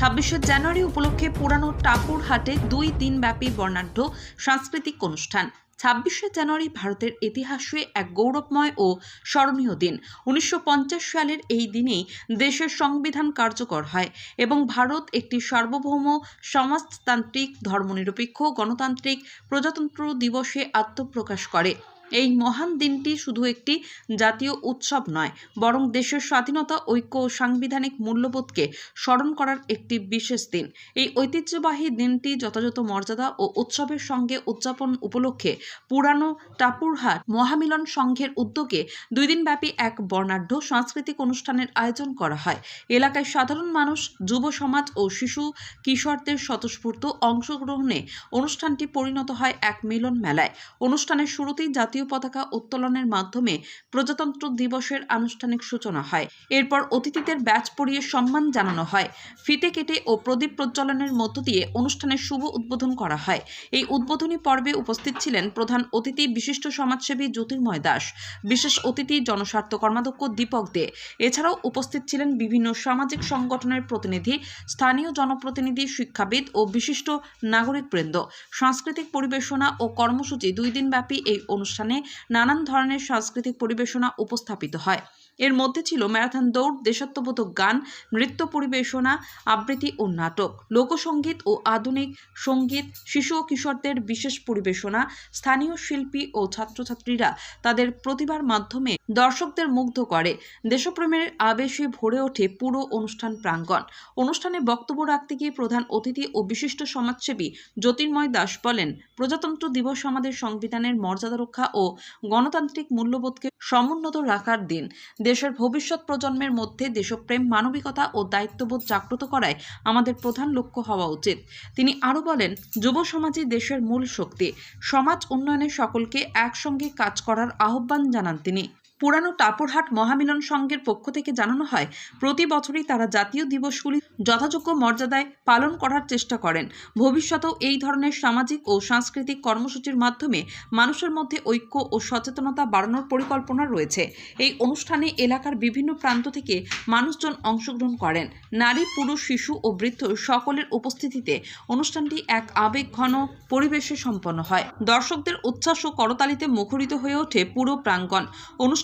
ছাব্বিশে জানুয়ারি উপলক্ষে পুরানো টাপুর হাটে দুই দিনব্যাপী বর্ণাঢ্য সাংস্কৃতিক অনুষ্ঠান। ছাব্বিশে জানুয়ারি ভারতের ইতিহাসে এক গৌরবময় ও স্মরণীয় দিন। উনিশশো পঞ্চাশ সালের এই দিনেই দেশের সংবিধান কার্যকর হয় এবং ভারত একটি সার্বভৌম সমাজতান্ত্রিক, ধর্মনিরপেক্ষ, গণতান্ত্রিক, প্রজাতন্ত্র দিবসে আত্মপ্রকাশ করে। এই মহান দিনটি শুধু একটি জাতীয় উৎসব নয়, বরং দেশের স্বাধীনতা, ঐক্য ও সাংবিধানিক মূল্যবোধকে স্মরণ করার একটি বিশেষ দিন। এই ঐতিহ্যবাহী দিনটি যথাযথ মর্যাদা ও উৎসবের সঙ্গে উদযাপন উপলক্ষে পুরানো টাপুরহাট মহামিলন সংঘের উদ্যোগে দুই দিনব্যাপী এক বর্ণাঢ্য সাংস্কৃতিক অনুষ্ঠানের আয়োজন করা হয়। এলাকায় সাধারণ মানুষ, যুব সমাজ ও শিশু, কিশোরদের স্বতঃস্ফূর্ত অংশগ্রহণে অনুষ্ঠানটি পরিণত হয় এক মিলন মেলায়। অনুষ্ঠানের শুরুতেই জাতীয় পতাকা উত্তোলনের মাধ্যমে প্রজাতন্ত্র দিবসের আনুষ্ঠানিক সূচনা হয়। এরপর অতিথিদের ব্যাচ পরিয়ে সম্মান জানানো হয়। ফিতে কেটে ও প্রদীপ প্রজ্বলনের মধ্য দিয়ে অনুষ্ঠানের শুভ উদ্বোধন করা হয়। এই উদ্বোধনী পর্বে উপস্থিত ছিলেন প্রধান অতিথি, বিশিষ্ট সমাজসেবী জ্যোতির্ময় দাস, বিশেষ অতিথি জনস্বার্থ কর্মাধ্যক্ষ দীপক দে। এছাড়াও উপস্থিত ছিলেন বিভিন্ন সামাজিক সংগঠনের প্রতিনিধি, স্থানীয় জনপ্রতিনিধি, শিক্ষাবিদ ও বিশিষ্ট নাগরিক নাগরিকবৃন্দ। সাংস্কৃতিক পরিবেশনা ও কর্মসূচি দুই দিনব্যাপী এই অনুষ্ঠানে নানান ধরনের সাংস্কৃতিক পরিবেশনা উপস্থাপিত হয়। এর মধ্যে ছিল ম্যারাথন দৌড়, দেশাত্মবোধক গান, নৃত্য পরিবেশনা, আবৃত্তি ও নাটক। লোকসঙ্গীত ও আধুনিক সংগীত, শিশু ও কিশোরদের বিশেষ পরিবেশনা, স্থানীয় শিল্পী ও ছাত্রছাত্রীরা তাদের প্রতিভার মাধ্যমে দর্শকদের মুগ্ধ করে। দেশপ্রেমের আবেশে ভরে ওঠে পুরো অনুষ্ঠান প্রাঙ্গণ। অনুষ্ঠানে বক্তব্য রাখতে গিয়ে প্রধান অতিথি ও বিশিষ্ট সমাজসেবী জ্যোতির্ময় দাস বলেন, প্রজাতন্ত্র দিবস আমাদের সংবিধানের মর্যাদা রক্ষা ও গণতান্ত্রিক মূল্যবোধকে সমুন্নত রাখার দিন। দেশের ভবিষ্যৎ প্রজন্মের মধ্যে দেশপ্রেম, মানবিকতা ও দায়িত্ববোধ জাগ্রত করায় আমাদের প্রধান লক্ষ্য হওয়া উচিত। তিনি আরও বলেন, যুব সমাজই দেশের মূল শক্তি। সমাজ উন্নয়নে সকলকে একসঙ্গে কাজ করার আহ্বান জানান তিনি। পুরানো টাপুরহাট মহামিলন সংঘের পক্ষ থেকে জানানো হয়, প্রতি বছরই তারা জাতীয় দিবসগুলি যথাযোগ্য মর্যাদায় পালন করার চেষ্টা করেন। ভবিষ্যতেও এই ধরনের সামাজিক ও সাংস্কৃতিক কর্মসূচির মাধ্যমে মানুষের মধ্যে ঐক্য ও সচেতনতা বাড়ানোর পরিকল্পনা রয়েছে। এই অনুষ্ঠানে এলাকার বিভিন্ন প্রান্ত থেকে মানুষজন অংশগ্রহণ করেন। নারী, পুরুষ, শিশু ও বৃদ্ধ সকলের উপস্থিতিতে অনুষ্ঠানটি এক আবেগঘন পরিবেশে সম্পন্ন হয়। দর্শকদের উচ্ছ্বাস ও করতালিতে মুখরিত হয়ে ওঠে পুরো প্রাঙ্গণ।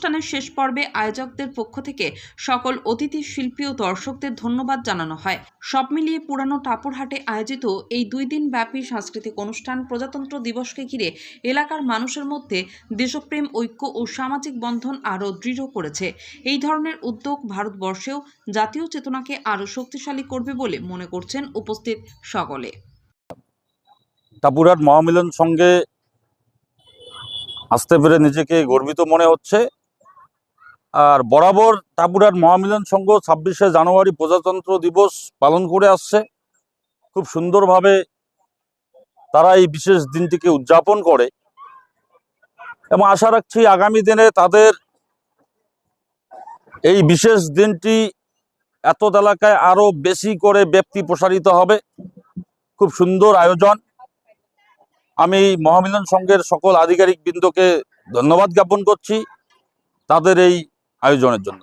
অনুষ্ঠানের শেষ পর্বে আয়োজকদের পক্ষ থেকে সকল অতিথি, শিল্পী ও দর্শকদের ধন্যবাদ জানানো হয়। সব মিলিয়ে পুরানো টাপুরহাটে আয়োজিত এই দুই দিন ব্যাপী সাংস্কৃতিক অনুষ্ঠান প্রজাতন্ত্র দিবসকে ঘিরে এলাকার মানুষের মধ্যে দেশপ্রেম, ঐক্য ও সামাজিক বন্ধন আরও দৃঢ় করেছে। এই ধরনের উদ্যোগ ভারতবর্ষেও জাতীয় চেতনাকে আরও শক্তিশালী করবে বলে মনে করছেন উপস্থিত সকলে। টাপুরহাট মহামিলন সঙ্গে আসতে পেরে নিজেকে গর্বিত মনে হচ্ছে। আর বরাবর টাপুরহাট মহামিলন সংঘ ছাব্বিশে জানুয়ারি প্রজাতন্ত্র দিবস পালন করে আসছে। খুব সুন্দরভাবে তারা এই বিশেষ দিনটিকে উদযাপন করে এবং আশা রাখছি আগামী দিনে তাদের এই বিশেষ দিনটি এত এলাকায় আরও বেশি করে ব্যক্তি প্রসারিত হবে। খুব সুন্দর আয়োজন। আমি মহামিলন সংঘের সকল আধিকারিক বৃন্দকে ধন্যবাদ জ্ঞাপন করছি। তাদের এই আয়োজনের জন্য।